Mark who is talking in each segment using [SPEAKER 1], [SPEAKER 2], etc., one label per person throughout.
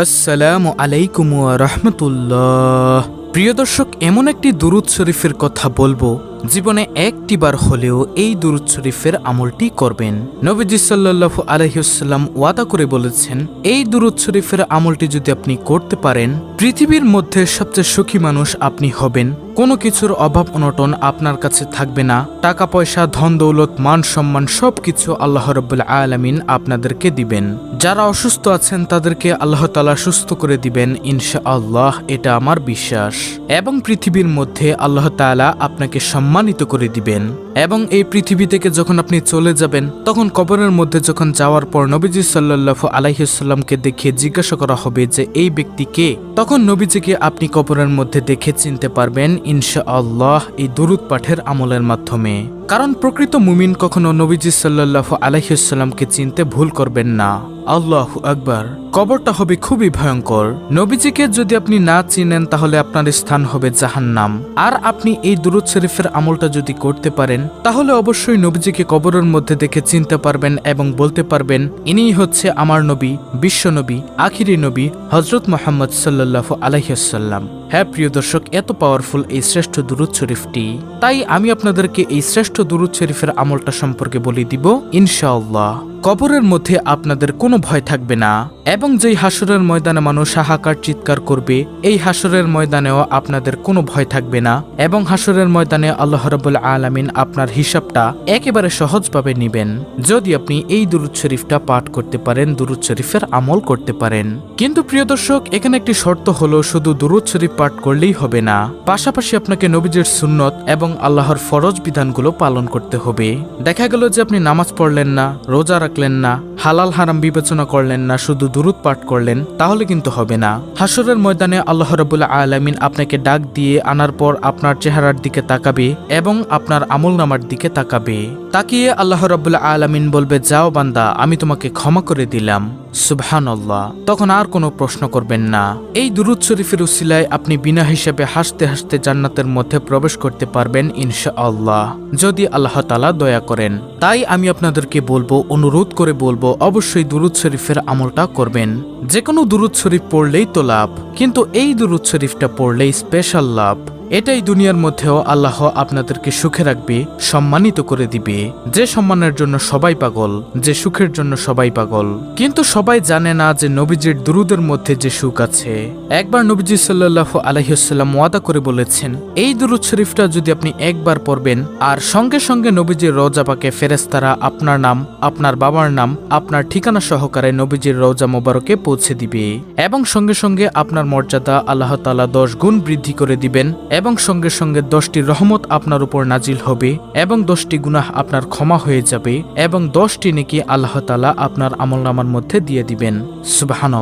[SPEAKER 1] আসসালামু আলাইকুম রহমতুল্লাহ। প্রিয় দর্শক, এমন একটি দুরুদ শরীফের কথা বলব। জীবনে একটি বার হলেও এই দুরুদ শরীফের আমলটি করবেন। নবীজি সাল্লাহ আলহিউসাল্লাম ওয়াদা করে বলেছেন, এই দুরুদ শরীফের আমলটি যদি আপনি করতে পারেন, পৃথিবীর মধ্যে সবচেয়ে সুখী মানুষ আপনি হবেন। কোনো কিছুর অভাব অনটন আপনার কাছে থাকবে না। টাকা, পয়সা, ধন, দৌলত, মান সম্মান সব কিছু আল্লাহ রব্বুল আলমিন আপনাদেরকে দিবেন। যারা অসুস্থ আছেন তাদেরকে আল্লাহ তালা সুস্থ করে দিবেন ইনশা আল্লাহ এটা আমার বিশ্বাস। এবং পৃথিবীর মধ্যে আল্লাহ তালা আপনাকে সম্মানিত করে দিবেন। এবং এই পৃথিবী থেকে যখন আপনি চলে যাবেন, তখন কবরের মধ্যে যখন যাওয়ার পর নবীজি সাল্লাল্লাহু আলাইসাল্লামকে দেখে জিজ্ঞাসা করা হবে যে, এই ব্যক্তি কে? তখন নবীজিকে আপনি কবরের মধ্যে দেখে চিনতে পারবেন ইনশা আল্লাহ এই দুরুদ পাঠের আমলের মাধ্যমে। কারণ প্রকৃত মুমিন কখনো নবীজি সাল্লাল্লাহু আলাইসাল্লামকে চিনতে ভুল করবেন না। আল্লাহ আকবার। কবরটা হবে খুবই ভয়ঙ্কর। নবীজিকে যদি আপনি না চিনেন, তাহলে আপনার স্থান হবে জাহান্নাম। আর আপনি এই দুরুদ শরীফের আমলটা যদি করতে পারেন, তাহলে অবশ্যই নবীজিকে কবরের মধ্যে দেখে চিনতে পারবেন এবং বলতে পারবেন, ইনিই হচ্ছে আমার নবী বিশ্বনবী আখিরি নবী হজরত মোহাম্মদ সাল্লাল্লাহু আলাইসাল্লাম হ্যাঁ প্রিয় দর্শক, এত পাওয়ারফুল এই শ্রেষ্ঠ দুরুদ শরীফটি। তাই আমি আপনাদেরকে এই শ্রেষ্ঠ দুরুদ শরীফের আমলটা সম্পর্কে বলে দিব, ইনশাআল্লাহ। কবরের মধ্যে আপনাদের কোনো ভয় থাকবে না, এবং যেই হাসরের ময়দানে মানুষ হাহাকার চিৎকার করবে, এই হাসরের ময়দানেও আপনাদের কোনো ভয় থাকবে না, এবং হাসরের ময়দানে আল্লাহ রবুল আলমিন আপনার হিসাবটা একেবারে সহজভাবে নিবেন, যদি আপনি এই দুরুদ শরীফটা পাঠ করতে পারেন, দুরুদ শরীফের আমল করতে পারেন। কিন্তু প্রিয় দর্শক, এখানে একটি শর্ত হলো, শুধু দুরুদ শরীফ পাঠ করলেই হবে না, পাশাপাশি আপনাকে নবীজের সুন্নত এবং আল্লাহর ফরজ বিধানগুলো পালন করতে হবে। দেখা গেল যে আপনি নামাজ পড়লেন না, রোজা রাখলেন না, হালাল হারাম বিবেচনা করলেন না, শুধু দুরুদ পাঠ করলেন, তাহলে কিন্তু হবে না। হাসরের ময়দানে আল্লাহ রবুল্লা আলমিন আপনাকে ডাক দিয়ে আনার পর আপনার চেহারার দিকে তাকাবে এবং আপনার আমল নামার দিকে তাকাবে। তাকিয়ে আল্লাহ রবুল্লা আলমিন বলবে, যাও বান্দা, আমি তোমাকে ক্ষমা করে দিলাম। সুবহান তখন আর কোনো প্রশ্ন করবেন না। এই দুরুদ শরীফের উসিলায় আপনি বিনা হিসেবে হাসতে হাসতে জান্নাতের মধ্যে প্রবেশ করতে পারবেন ইনশা আল্লাহ যদি আল্লাহ তালা দয়া করেন। তাই আমি আপনাদেরকে বলব, অনুরোধ করে বলব, অবশ্যই দুরুদ শরীফের আমলটা করবেন। যে কোনো দুরুদ শরীফ পড়লেই তো লাভ, কিন্তু এই দুরুদ শরীফটা পড়লেই স্পেশাল লাভ। এটাই দুনিয়ার মধ্যেও আল্লাহ আপনাদেরকে সুখে রাখবে, সম্মানিত করে দিবে। যে সম্মানের জন্য সবাই পাগল, যে সুখের জন্য সবাই পাগল। কিন্তু সবাই জানে না যে নবীজির দুরুদের মধ্যে যে সুখ আছে। একবার নবীজি সাল্লাহ আলহিহাল্লাম ওয়াদা করে বলেছেন, এই দুরুদ শরীফটা যদি আপনি একবার পড়বেন, আর সঙ্গে সঙ্গে নবীজির রোজা পাকে ফেরেস্তারা আপনার নাম, আপনার বাবার নাম, আপনার ঠিকানা সহকারে নবীজির রোজা মোবারকে পৌঁছে দিবে এবং সঙ্গে সঙ্গে আপনার মর্যাদা আল্লাহ তালা দশ গুণ বৃদ্ধি করে দিবেন এবং সঙ্গে সঙ্গে দশটি রহমত আপনার উপর নাজিল হবে, এবং দশটি গুনাহ আপনার ক্ষমা হয়ে যাবে, এবং দশটি নেকি আল্লাহ তালা আপনার আমল নামার মধ্যে দিয়ে দিবেন। সুবাহান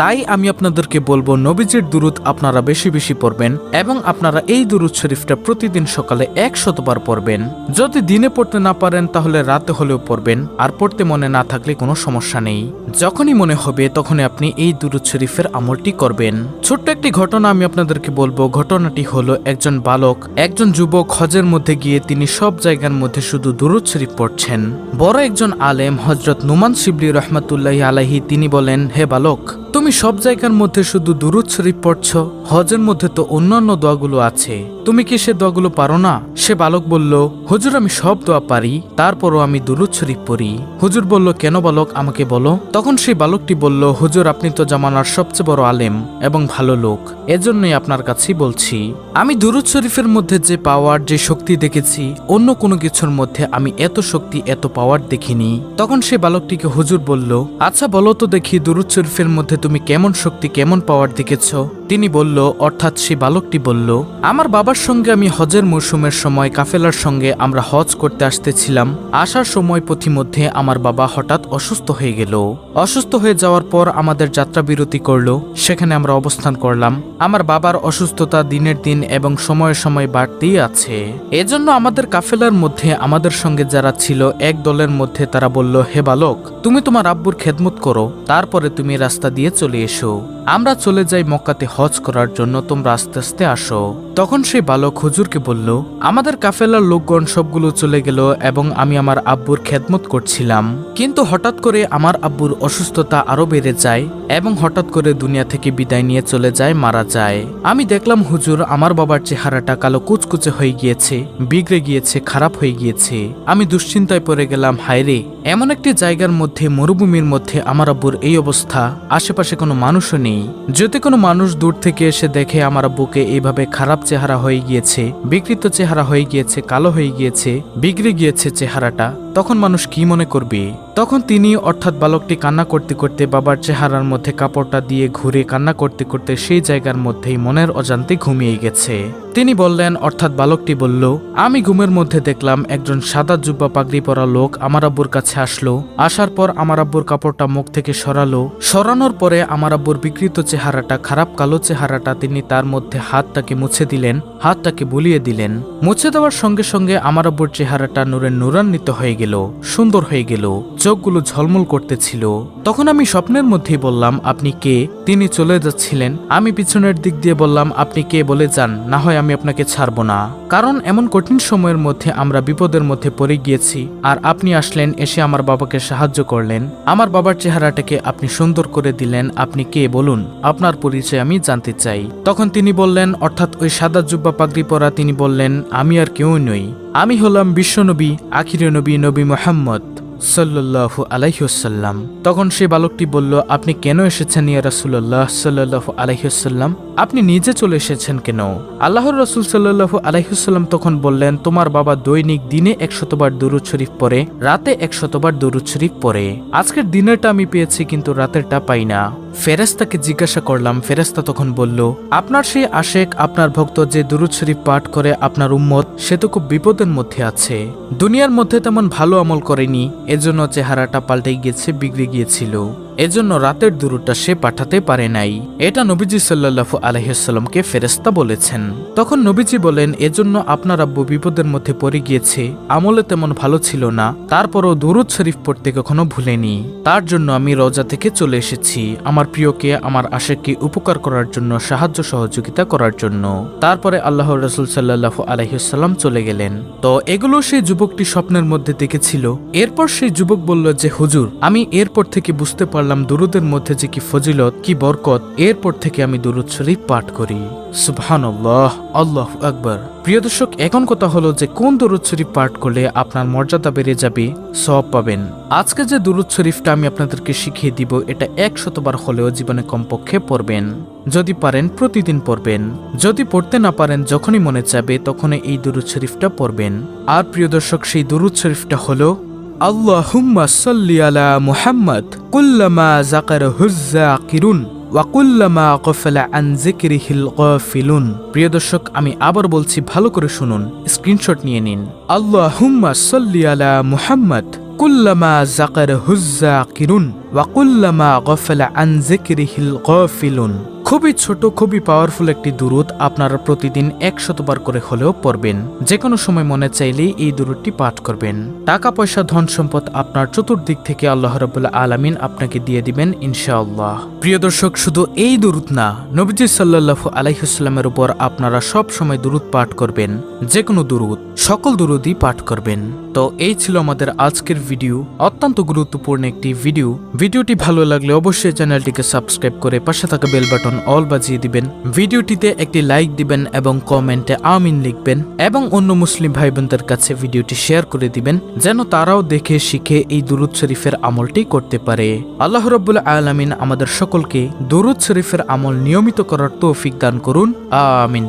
[SPEAKER 1] তাই আমি আপনাদেরকে বলব, নবীজির দুরুদ আপনারা বেশি বেশি পড়বেন, এবং আপনারা এই দুরুদ শরীফটা প্রতিদিন সকালে এক শতবার পড়বেন। যদি দিনে পড়তে না পারেন, তাহলে রাতে হলেও পড়বেন, আর পড়তে মনে না থাকলে কোনো সমস্যা নেই। যখনই মনে হবে, তখনই আপনি এই দুরুদ শরীফের আমলটি করবেন। ছোট্ট একটি ঘটনা আমি আপনাদেরকে বলব, ঘটনাটি হলো একজন বালক, একজন যুবক হজের মধ্যে গিয়ে তিনি সব জায়গার মধ্যে শুধু দুরুদ শরীফ পড়ছেন। বড় একজন আলেম হজরত নুমান শিবলি রহমতুল্লাহ আলাহি তিনি বলেন, হে বালক তুমি সব জায়গার মধ্যে শুধু দুরুদ শরীফ পড়ছ, হজের মধ্যে তো অন্যান্য দোয়াগুলো আছে। তুমি কি সে দোয়াগুলো পারো না? সে বালক বলল, হুজুর, আমি সব দোয়া পারি, তারপরও আমি দুরুদ শরীফ পড়ি। হুজুর বলল, কেন বালক, আমাকে বলো। তখন সেই বালকটি বলল, হুজুর, আপনি তো জামানার সবচেয়ে বড় আলেম এবং ভালো লোক, এজন্যই আপনার কাছেই বলছি। আমি দুরুদ শরীফের মধ্যে যে পাওয়ার, যে শক্তি দেখেছি, অন্য কোনো কিছুর মধ্যে আমি এত শক্তি, এত পাওয়ার দেখিনি। তখন সে বালকটিকে হুজুর বলল আচ্ছা বলো তো দেখি দুরুদ শরীফের মধ্যে তুমি কেমন শক্তি, কেমন পাওয়ার দেখেছ? তিনি বলল, অর্থাৎ সে বালকটি বলল, আমার বাবার সঙ্গে আমি হজের মৌসুমের সময় কাফেলার সঙ্গে আমরা হজ করতে আসতেছিলাম। আসার সময় পথিমধ্যে আমার বাবা হঠাৎ অসুস্থ হয়ে গেল। অসুস্থ হয়ে যাওয়ার পর আমাদের যাত্রা বিরতি করল। সেখানে আমরা অবস্থান করলাম। আমার বাবার অসুস্থতা দিনের দিন এবং সময়ে সময় বাড়তেই আছে। এজন্য আমাদের কাফেলার মধ্যে আমাদের সঙ্গে যারা ছিল, এক দলের মধ্যে তারা বলল, হে বালক, তুমি তোমার আব্বুর খেদমত করো। তারপরে তুমি রাস্তা দিয়ে চলে এসো। আমরা চলে যাই মক্কাতে হজ করার জন্য, তোমরা আস্তে আস্তে আসো। তখন সেই বালক হুজুরকে বলল, আমাদের কাফেলার লোকগণ সবগুলো চলে গেল এবং আমি আমার আব্বুর খেদমত করছিলাম। কিন্তু হঠাৎ করে আমার আব্বুর অসুস্থতা আরও বেড়ে যায় এবং হঠাৎ করে দুনিয়া থেকে বিদায় নিয়ে চলে যায়, মারা যায়। আমি দেখলাম হুজুর, আমার বাবার চেহারাটা কালো কুচকুচে হয়ে গিয়েছে, বিগড়ে গিয়েছে, খারাপ হয়ে গিয়েছে। আমি দুশ্চিন্তায় পড়ে গেলাম হায়রে এমন একটি জায়গার মধ্যে, মরুভূমির মধ্যে আমার আব্বুর এই অবস্থা? আশেপাশে কোনো মানুষও নেই। যদি কোনো মানুষ দূর থেকে এসে দেখে আমার বুকে এইভাবে খারাপ চেহারা হয়ে গিয়েছে, বিকৃত চেহারা হয়ে গিয়েছে, কালো হয়ে গিয়েছে, বিগড়ে গিয়েছে চেহারাটা, তখন মানুষ কি মনে করবে? তখন তিনি অর্থাৎ বালকটি কান্না করতে করতে বাবার চেহারার মধ্যে কাপড়টা দিয়ে ঘুরে কান্না করতে করতে সেই জায়গার মধ্যেই মনের অজান্তে ঘুমিয়ে গেছে। তিনি বললেন, অর্থাৎ বালকটি বলল, আমি ঘুমের মধ্যে দেখলাম একজন সাদা জুব্বা পাগড়ি পরা লোক আমার আব্বুর কাছে আসলো। আসার পর আমার আব্বুর কাপড়টা মুখ থেকে সরালো। সরানোর পরে আমার আব্বুর বিকৃত চেহারাটা, খারাপ কালো চেহারাটা তিনি তার মধ্যে হাতটাকে মুছে দিলেন, হাতটাকে বুলিয়ে দিলেন। মুছে দেওয়ার সঙ্গে সঙ্গে আমার আব্বুর চেহারাটা নূরের নূরান্বিত হয়ে গেল, সুন্দর হয়ে গেল। চোখগুলো ঝলমল করতেছিল। তখন আমি স্বপ্নের মধ্যেই বললাম, আপনি কে? তিনি চলে যাচ্ছিলেন। আমি পিছনের দিক দিয়ে বললাম, আপনি কে বলে যান, না হয় আমি আপনাকে ছাড়বো না। কারণ এমন কঠিন সময়ের মধ্যে আমরা বিপদের মধ্যে পড়ে গিয়েছি, আর আপনি আসলেন, এসে আমার বাবাকে সাহায্য করলেন। আমার বাবার চেহারাটাকে আপনি সুন্দর করে দিলেন। আপনি কে বলুন? আপনার পরিচয় আমি জানতে চাই। তখন তিনি বললেন, অর্থাৎ ওই সাদা জুব্বা পাগড়ি পরা তিনি বললেন, আমি আর কেউ নই। আমি হলাম বিশ্বনবী, আখিরে নবী নবী মোহাম্মদ। সাল্লাল্লাহু আলাইহসাল্লাম তখন সেই বালকটি বলল, আপনি কেন এসেছেন ইয়া রাসুল্লাহ সাল্লাল্লাহু আলাইহসাল্লাম আপনি নিজে চলে এসেছেন কেন? আল্লাহর রসুল সাল্লাল্লাহু আলাইহসাল্লাম তখন বললেন, তোমার বাবা দৈনিক দিনে একশতবার দুরুদ শরীফ পরে রাতে একশতবার দুরুদ শরীফ পরে আজকের দিনেরটা আমি পেয়েছি, কিন্তু রাতেরটা পাই না। ফেরেস্তাকে জিজ্ঞাসা করলাম ফেরেস্তা তখন বলল, আপনার সেই আশেক, আপনার ভক্ত যে দুরুদ শরীফ পাঠ করে আপনার উম্মত, সে তো খুব বিপদের মধ্যে আছে। দুনিয়ার মধ্যে তেমন ভালো আমল করেনি। এজন্য চেহারাটা পাল্টে গিয়েছে বিগড়ে গিয়েছিল। এজন্য রাতের দুরুটা সে পাঠাতে পারে নাই। এটা নবীজি সাল্লাল্লাহু আলহিসাল্লামকে ফেরেস্তা বলেছেন। তখন নবীজি বলেন, এজন্য আপনার আব্বু বিপদের মধ্যে পড়ে গিয়েছে, আমলে তেমন ভালো ছিল না। তারপরও দুরুদ শরীফ পড়তে কখনো ভুলেনি। তার জন্য আমি রোজা থেকে চলে এসেছি, আমার প্রিয়কে, আমার আশেককে উপকার করার জন্য, সাহায্য সহযোগিতা করার জন্য। তারপরে আল্লাহ রসুল সাল্লাহু আলহিসাল্লাম চলে গেলেন। তো এগুলো সেই যুবকটি স্বপ্নের মধ্যে দেখেছিল। এরপর সেই যুবক বলল যে, হুজুর, আমি এরপর থেকে বুঝতে পারলাম দুরুদের মধ্যে যে কি ফজিলত, কি বরকত, এরপর থেকে আমি দুরুদ শরীফ পাঠ করি। সুবহানাল্লাহ, আল্লাহ আকবার। প্রিয় দর্শক, এখন কথা হলো যে কোন দুরুদ শরীফ পাঠ করলে আপনার মর্যাদা বেড়ে যাবে? সব পাবেন। আজকে যে দুরুদ শরীফটা আমি আপনাদেরকে শিখিয়ে দিব, এটা একশতবার হলেও জীবনে কমপক্ষে পড়বেন। যদি পারেন, প্রতিদিন পড়বেন। যদি পড়তে না পারেন, যখনই মনে চাবে, তখনই এই দুরুদ শরীফটা পড়বেন। আর প্রিয় দর্শক, সেই দুরুদ শরীফটা হলো আল্লাহুম্মা সাল্লি আলা মুহাম্মদ, কুল্লামা জাকার হুজ্জাকিরুন ওয়াকুল্লামা গফলা আন যিকরিহিল গাফিলুন। প্রিয় দর্শক, আমি আবার বলছি ভালো করে শুনুন, স্ক্রিনশট নিয়ে নিন। আল্লাহুম্মা সাল্লি আলা মুহাম্মদ, কুল্লামা জাকার হুজ্জাকিরুন ওয়াকুল্লামা গফলা আন যিকরিহিল গাফিলুন। খুবই ছোট, খুবই পাওয়ারফুল একটি দুরুদ আপনারা প্রতিদিন একশতবার করে হলেও পড়বেন। যে কোনো সময় মনে চাইলেই এই দুরুদটি পাঠ করবেন। টাকা, পয়সা, ধন সম্পদ আপনার চতুর্দিক থেকে আল্লাহ রবুল্লা আলামিন আপনাকে দিয়ে দিবেন ইনশাআল্লাহ। প্রিয় দর্শক, শুধু এই দুরুদ না, নবীজি সাল্লাল্লাহু আলাইহুসাল্লামের উপর আপনারা সব সময় দুরুদ পাঠ করবেন যে কোনো দুরুদ, সকল দুরুদই পাঠ করবেন। তো এই ছিল আমাদের আজকের ভিডিও অত্যন্ত গুরুত্বপূর্ণ একটি ভিডিও ভিডিওটি ভালো লাগলে অবশ্যই চ্যানেলটিকে সাবস্ক্রাইব করে পাশে থাকা বেল বাটন অল বাজিয়ে দিবেন। ভিডিওটিতে একটি লাইক দিবেন এবং কমেন্টে আমিন লিখবেন এবং অন্য মুসলিম ভাই বোনদের কাছে ভিডিওটি শেয়ার করে দিবেন, যেন তারাও দেখে, শিখে এই দুরুদ শরীফের আমলটি করতে পারে। আল্লাহ রব্বুল আলামিন আমাদের সকলকে দুরুদ শরীফের আমল নিয়মিত করার তৌফিক দান করুন। আমিন।